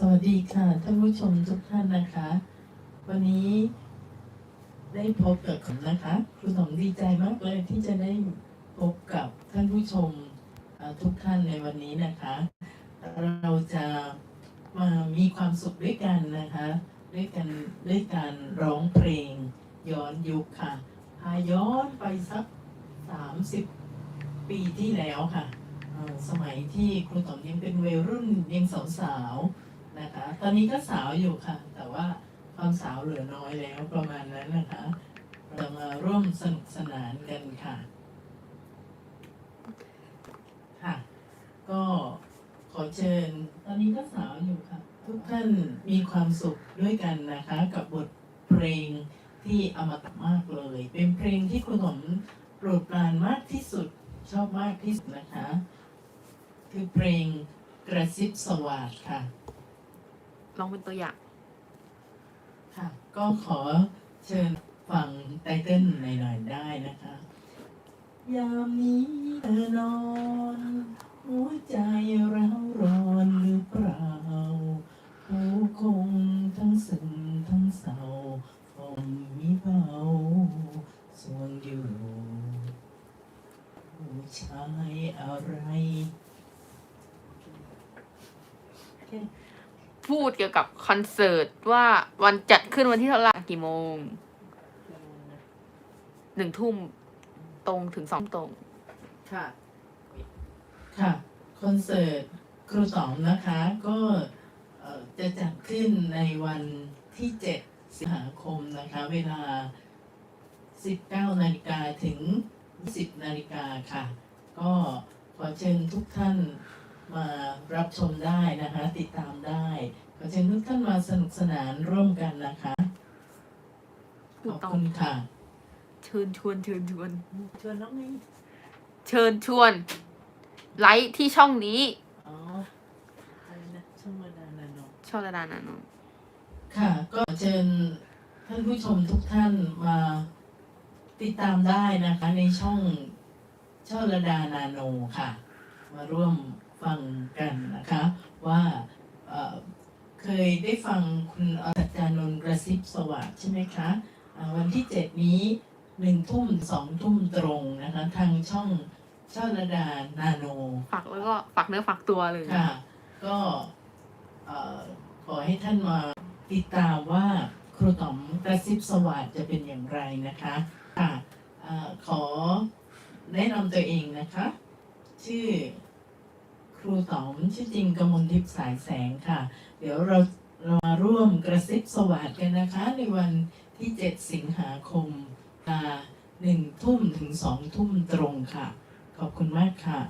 สวัสดีค่ะท่านผู้ชมทุกท่านนะคะ วันนี้ได้พบกับผมนะคะครูหนองดีใจมากเลยที่จะได้พบกับท่านผู้ชมทุกท่านในวันนี้นะคะ เราจะมามีความสุขด้วยกันนะคะด้วยกันด้วยการร้องเพลงย้อนยุคค่ะพาย้อนไปสักสามสิบปีที่แล้วค่ะสมัยที่ครูต๋อมยังเป็นวัยรุ่นยังสาวๆ นะคะ ตอนนี้ก็สาวอยู่ค่ะ แต่ว่าความสาวเหลือน้อยแล้วประมาณนั้นนะคะเรามาร่วมสนุกสนานกันค่ะ ค่ะ ก็ขอเชิญ ตอนนี้ก็สาวอยู่ค่ะ ทุกท่านมีความสุขด้วยกันนะคะ กับบทเพลงที่อมตะมากเลย เป็นเพลงที่คุณหนมโปรดปรานมากที่สุดชอบมากที่สุดนะคะ คือเพลงกระซิบสวาดค่ะ ลองเป็นตัวอย่าง ค่ะ ก็ขอเชิญฟังไตเติ้ลหน่อยๆได้นะคะ ยามนี้เธอนอน หัวใจเราร้อนหรือเปล่าหูคงทั้งซึ้งทั้งเศร้าคงมีเบาสวงอยู่ผู้ชายอะไร พูดเกี่ยวกับคอนเสิร์ตว่าวันจัดขึ้นวันที่เท่าไหร่กี่โมงหนึ่งทุ่มตรงถึงสองตรง ค่ะ ค่ะ คอนเสิร์ตครูสองนะคะ ก็เอ่อจะจัดขึ้นในวันที่7สิงหาคมนะคะ เวลา19นาฬิกาถึง20นาฬิกาค่ะ ก็ขอเชิญทุกท่าน มารับชมได้นะคะ ติดตามได้ขอเชิญทุกท่านมาสนุกสนานร่วมกันนะคะ ขถูกอบต้องคุณค่ะ เชิญชวนเชิญชวน ชวนน้องนี่เชิญชวน ไลค์ที่ช่องนี้อ๋ออะไรนะช่องมาดานาโนช่องระดานาโนค่ะ ก็เชิญท่านผู้ชมทุกท่านมาติดตามได้นะคะ ในช่องช่อระดานาโนค่ะ มาร่วม ฟังกันนะคะว่าเอ่อเคยได้ฟังคุณอาจารย์นนท์กระซิบสวัสดิ์ใช่ไหมคะอ่าวันที่เจ็ดนี้หนึ่งทุ่มสองทุ่มตรงนะคะ ทางช่องช่อระดานาโนฝากแล้วก็ฝากเนื้อฝากตัวเลยค่ะ ก็เอ่อขอให้ท่านมาติดตามว่าครูต๋อมกระซิบสวัสดิ์จะเป็นอย่างไรนะคะค่ะเอ่อขอแนะนำตัวเองนะคะ ชื่อ ครูต๋อมชื่อจริงกมลทิพย์สายแสงค่ะ เดี๋ยวเราเรามาร่วมกระซิบสวัสดิ์กันนะคะ ในวันที่ 7 สิงหาคมเวลาหนึ่งทุ่มถึงสองทุ่มตรงค่ะ ขอบคุณมากค่ะ